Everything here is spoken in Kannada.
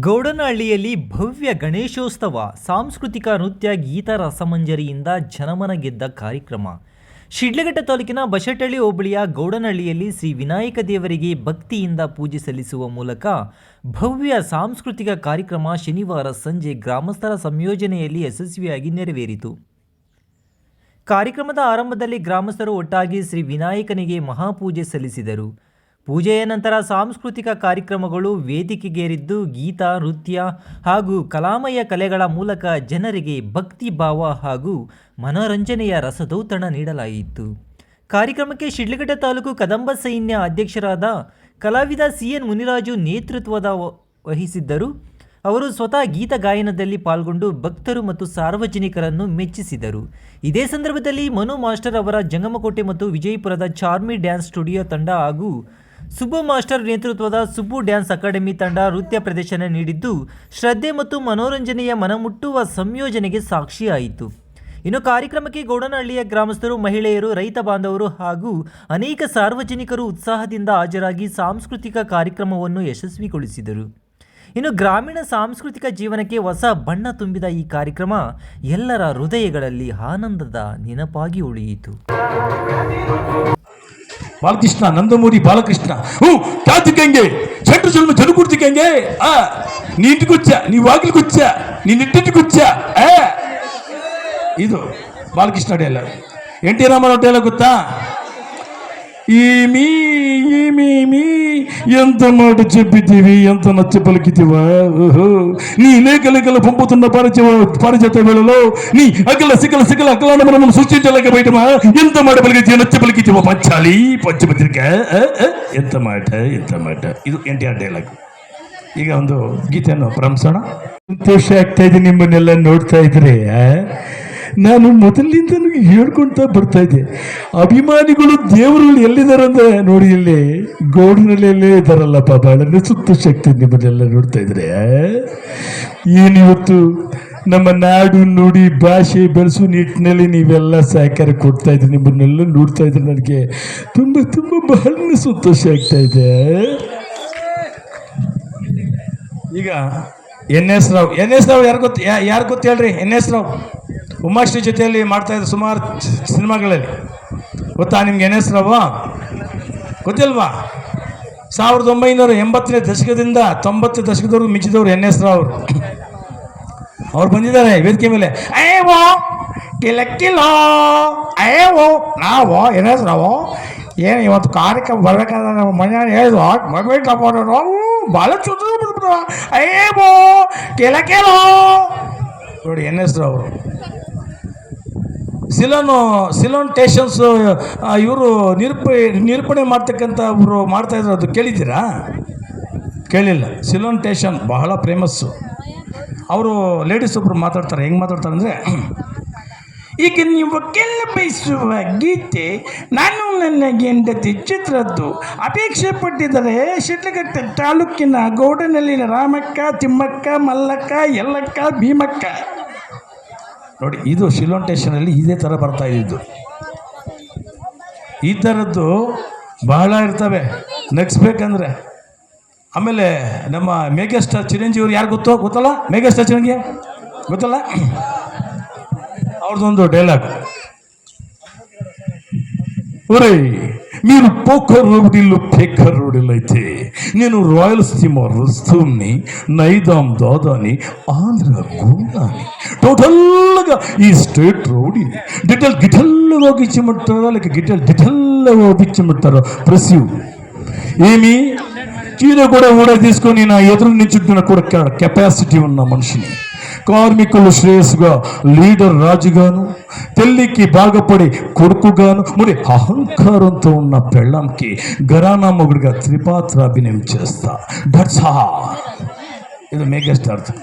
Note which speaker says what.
Speaker 1: ಗೌಡನಹಳ್ಳಿಯಲ್ಲಿ ಭವ್ಯ ಗಣೇಶೋತ್ಸವ, ಸಾಂಸ್ಕೃತಿಕ ನೃತ್ಯ, ಗೀತ, ರಸಮಂಜರಿಯಿಂದ ಜನಮನ ಗೆದ್ದ ಕಾರ್ಯಕ್ರಮ. ಶಿಡ್ಲಘಟ್ಟ ತಾಲೂಕಿನ ಬಶಟಳ್ಳಿ ಹೋಬಳಿಯ ಗೌಡನಹಳ್ಳಿಯಲ್ಲಿ ಶ್ರೀ ವಿನಾಯಕ ದೇವರಿಗೆ ಭಕ್ತಿಯಿಂದ ಪೂಜೆ ಸಲ್ಲಿಸುವ ಮೂಲಕ ಭವ್ಯ ಸಾಂಸ್ಕೃತಿಕ ಕಾರ್ಯಕ್ರಮ ಶನಿವಾರ ಸಂಜೆ ಗ್ರಾಮಸ್ಥರ ಸಂಯೋಜನೆಯಲ್ಲಿ ಯಶಸ್ವಿಯಾಗಿ ನೆರವೇರಿತು. ಕಾರ್ಯಕ್ರಮದ ಆರಂಭದಲ್ಲಿ ಗ್ರಾಮಸ್ಥರು ಒಟ್ಟಾಗಿ ಶ್ರೀ ವಿನಾಯಕನಿಗೆ ಮಹಾಪೂಜೆ ಸಲ್ಲಿಸಿದರು. ಪೂಜೆಯ ನಂತರ ಸಾಂಸ್ಕೃತಿಕ ಕಾರ್ಯಕ್ರಮಗಳು ವೇದಿಕೆಗೇರಿದ್ದು ಗೀತ, ನೃತ್ಯ ಹಾಗೂ ಕಲಾಮಯ ಕಲೆಗಳ ಮೂಲಕ ಜನರಿಗೆ ಭಕ್ತಿ ಭಾವ ಹಾಗೂ ಮನೋರಂಜನೆಯ ರಸದೌತಣ ನೀಡಲಾಯಿತು. ಕಾರ್ಯಕ್ರಮಕ್ಕೆ ಶಿಡ್ಲಘಟ್ಟ ತಾಲೂಕು ಕದಂಬ ಸೈನ್ಯ ಅಧ್ಯಕ್ಷರಾದ ಕಲಾವಿದ ಸಿ ಎನ್ ಮುನಿರಾಜು ನೇತೃತ್ವದ ವಹಿಸಿದ್ದರು. ಅವರು ಸ್ವತಃ ಗೀತ ಗಾಯನದಲ್ಲಿ ಪಾಲ್ಗೊಂಡು ಭಕ್ತರು ಮತ್ತು ಸಾರ್ವಜನಿಕರನ್ನು ಮೆಚ್ಚಿಸಿದರು. ಇದೇ ಸಂದರ್ಭದಲ್ಲಿ ಮನು ಮಾಸ್ಟರ್ ಅವರ ಜಂಗಮಕೋಟೆ ಮತ್ತು ವಿಜಯಪುರದ ಚಾರ್ಮಿ ಡ್ಯಾನ್ಸ್ ಸ್ಟುಡಿಯೋ ತಂಡ ಹಾಗೂ ಸುಬ್ಬು ಮಾಸ್ಟರ್ ನೇತೃತ್ವದ ಸುಬ್ಬು ಡ್ಯಾನ್ಸ್ ಅಕಾಡೆಮಿ ತಂಡ ನೃತ್ಯ ಪ್ರದರ್ಶನ ನೀಡಿದ್ದು, ಶ್ರದ್ಧೆ ಮತ್ತು ಮನೋರಂಜನೆಯ ಮನಮುಟ್ಟುವ ಸಂಯೋಜನೆಗೆ ಸಾಕ್ಷಿಯಾಯಿತು. ಇನ್ನು ಕಾರ್ಯಕ್ರಮಕ್ಕೆ ಗೌಡನಹಳ್ಳಿಯ ಗ್ರಾಮಸ್ಥರು, ಮಹಿಳೆಯರು, ರೈತ ಬಾಂಧವರು ಹಾಗೂ ಅನೇಕ ಸಾರ್ವಜನಿಕರು ಉತ್ಸಾಹದಿಂದ ಹಾಜರಾಗಿ ಸಾಂಸ್ಕೃತಿಕ ಕಾರ್ಯಕ್ರಮವನ್ನು ಯಶಸ್ವಿಗೊಳಿಸಿದರು. ಇನ್ನು ಗ್ರಾಮೀಣ ಸಾಂಸ್ಕೃತಿಕ ಜೀವನಕ್ಕೆ ಹೊಸ ಬಣ್ಣ ತುಂಬಿದ ಈ ಕಾರ್ಯಕ್ರಮ ಎಲ್ಲರ ಹೃದಯಗಳಲ್ಲಿ ಆನಂದದ ನೆನಪಾಗಿ ಉಳಿಯಿತು.
Speaker 2: బాలకృష్ణ నందమూరి బాలకృష్ణ. కాదుకంగే చెట్టు చెల్మ ఆ నీ ఇంటికి వచ్చా నీ వాకిలికి వచ్చా నీ నిట్టింటికి వచ్చా ఏ ఇదో Balakrishna dialogue NT Rama Rao dialogue Gutta? ఈమి మీ ఎంత మాట చెప్పితీవి ఎంత నచ్చ పలికితివా ఓహో నీ లేఖలేఖలు పంపుతున్న పరిచయ పరిచత వేళలో నీ అకల సికల సికల అకలాన మనం సృష్టించలేక బయటమా ఎంత మాట పలికి నచ్చ పలికితివా పంచాలి పంచపత్రిక ಆ, ಆ, ಎಂತ మాట ಎಂತ మాట ಇದು ಎನ್ ಟಿ ಆರ್ ಡೈಲಾಗ್ ಈಗ ಒಂದು ಗೀತೆಯನ್ನು ಪ್ರಾರಂಭಿಸೋಣ ಸಂತೋಷ ಆಗ್ತಾ ಇದೆ ನಿಮ್ಮನ್ನೆಲ್ಲ ನೋಡ್ತಾ ಇದ್ರೆ ಆ? ನಾನು ಮೊದಲಿನಿಂದಲೂ ಹೇಳ್ಕೊಳ್ತಾ ಬರ್ತಾ ಇದ್ದೆ. ಅಭಿಮಾನಿಗಳು ದೇವರು ಎಲ್ಲಿದ್ದಾರೆ ಅಂದ್ರೆ ನೋಡಿ ಇಲ್ಲಿ, ಗೌಡನಲ್ಲೇ ಇದ್ದಾರಲ್ಲಪ್ಪ ಬಹಳ ಸುತ್ತ ಶಕ್ತಿ ನಿಮ್ಮನ್ನೆಲ್ಲ ನೋಡ್ತಾ ಇದ್ರೆ? ಏನಿವತ್ತು ನಮ್ಮ ನಾಡು ನುಡಿ ಭಾಷೆ ಬೆಳೆಸೋ ನಿಟ್ಟಿನಲ್ಲಿ ನೀವೆಲ್ಲ ಸಹಕಾರ ಕೊಡ್ತಾ ಇದ್ರಿ, ನಿಮ್ಮನ್ನೆಲ್ಲ ನೋಡ್ತಾ ಇದ್ರೆ ನನಗೆ ತುಂಬ ತುಂಬ ಬಹಳ ಸಂತೋಷ ಆಗ್ತಾ ಇದೆ. ಈಗ N S Rao, N S Rao ಯಾರು ಗೊತ್ತು ಯಾರು ಗೊತ್ತು ಹೇಳ್ರಿ? N S Rao. ಉಮಾಶ್ರೀ ಜೊತೆಯಲ್ಲಿ ಮಾಡ್ತಾ ಇದ್ದ ಸುಮಾರು ಸಿನಿಮಾಗಳಲ್ಲಿ. ಗೊತ್ತಾ ನಿಮ್ಗೆ ಎನ್ ಎಸ್ ಗೊತ್ತಿಲ್ವಾ? ಸಾವಿರದ ಒಂಬೈನೂರ ಎಂಬತ್ತನೇ ದಶಕದಿಂದ ತೊಂಬತ್ತು ದಶಕದವರೆಗೂ ಮಿಂಚಿದವರು ಎನ್ ಎಸ್ ರಾವ್ ಅವರು. ಅವ್ರು ಬಂದಿದ್ದಾರೆ ವೇದಿಕೆ ಮೇಲೆ. ಅಯ್ಯೋ ಕಿಲಕ್ಕಿಲೋ ಅಯ್ಯೋ ನಾವೋ, ಎನ್ ಎಸ್ ರಾವ್? ಏನು ಇವತ್ತು ಕಾರ್ಯಕ್ರಮ ಬರಬೇಕಾದ್ರೆ ನಮ್ಮ ಹೇಳಿದ್ರು ಮೊಬೈಲ್ ತಗೊಂಡ್ರು ಭಾಳ ಚುಟ್ಟು ಬಿಡ್ಬಿಟ್ರು ಅಯ್ಯೋ ಕಿಲಕ್ಕಿಲೋ ನೋಡಿ, ಎನ್ ಎಸ್ ರಾವ್ ಅವರು. ಸಿಲೋನು ಸಿಲೋನ್ ಟೇಷನ್ಸ್ ಇವರು ನಿರೂಪ ನಿರೂಪಣೆ ಮಾಡ್ತಕ್ಕಂಥ ಅವರು ಮಾಡ್ತಾ ಇದ್ರು. ಅದು ಕೇಳಿದ್ದೀರಾ? ಕೇಳಿಲ್ಲ. ಸಿಲೋನ್ ಟೇಷನ್ ಬಹಳ ಫೇಮಸ್ಸು ಅವರು ಲೇಡೀಸ್ ಒಬ್ಬರು ಮಾತಾಡ್ತಾರೆ. ಹೆಂಗೆ ಮಾತಾಡ್ತಾರೆ ಅಂದರೆ, ಈಗ ನೀವು ಕೆಲ್ಲ ಬಯಸುವ ಗೀತೆ, ನಾನು ನನ್ನ ಗೆಂಡತಿ ಚಿತ್ರದ್ದು. ಅಪೇಕ್ಷೆ ಪಟ್ಟಿದ್ದರೆ ಶಿಡ್ಲಘಟ್ಟ ತಾಲೂಕಿನ ಗೌಡನಲ್ಲಿನ ರಾಮಕ್ಕ, ತಿಮ್ಮಕ್ಕ, ಮಲ್ಲಕ್ಕ ಎಲ್ಲಕ್ಕ ಭೀಮಕ್ಕ. ನೋಡಿ, ಇದು ಶಿಲೋನ್ ಟೇಷನಲ್ಲಿ ಇದೇ ಥರ ಬರ್ತಾ ಇದ್ದಿದ್ದು. ಈ ಥರದ್ದು ಬಹಳ ಇರ್ತವೆ. ನಗಿಸ್ಬೇಕಂದ್ರೆ ಆಮೇಲೆ ನಮ್ಮ ಮೇಘಸ್ಟಾರ್ ಚಿರಂಜೀವ್ರು ಯಾರು ಗೊತ್ತೋ, ಗೊತ್ತಲ್ಲ? ಮೇಘಸ್ಟಾರ್ ಚಿರಂಜಿ ಗೊತ್ತಲ್ಲ? ಅವ್ರದ್ದೊಂದು ಡೈಲಾಗ್ ಊರೈ మీరు పోకరుడిలు పేకరుడులైతే నేను రాయలసీమ రుస్తుని నైదాం దాదాని ఆంధ్ర గుండాని టోటల్గా ఈ స్టేట్ రౌడీ. డిటల్ గిటల్లో ఇచ్చిమంటారా లేక గిటల్ డిటల్లో ఇచ్చిమంటారా ప్రసి. ఏమి? చీర కూడా ఊడ తీసుకొని నా ఎదురు నుంచి కూడా కెపాసిటీ ఉన్న మనిషిని. కార్మికులు శ్రేయస్సుగా లీడర్ రాజుగాను తెల్లికి బాగపడి కొడుకుగాను మరి అహంకారంతో ఉన్న పెళ్ళంకి గరానా మొగుడిగా త్రిపాత్ర అభినయం చేస్తా. డట్సా ఇది మెగాస్టార్. అర్థం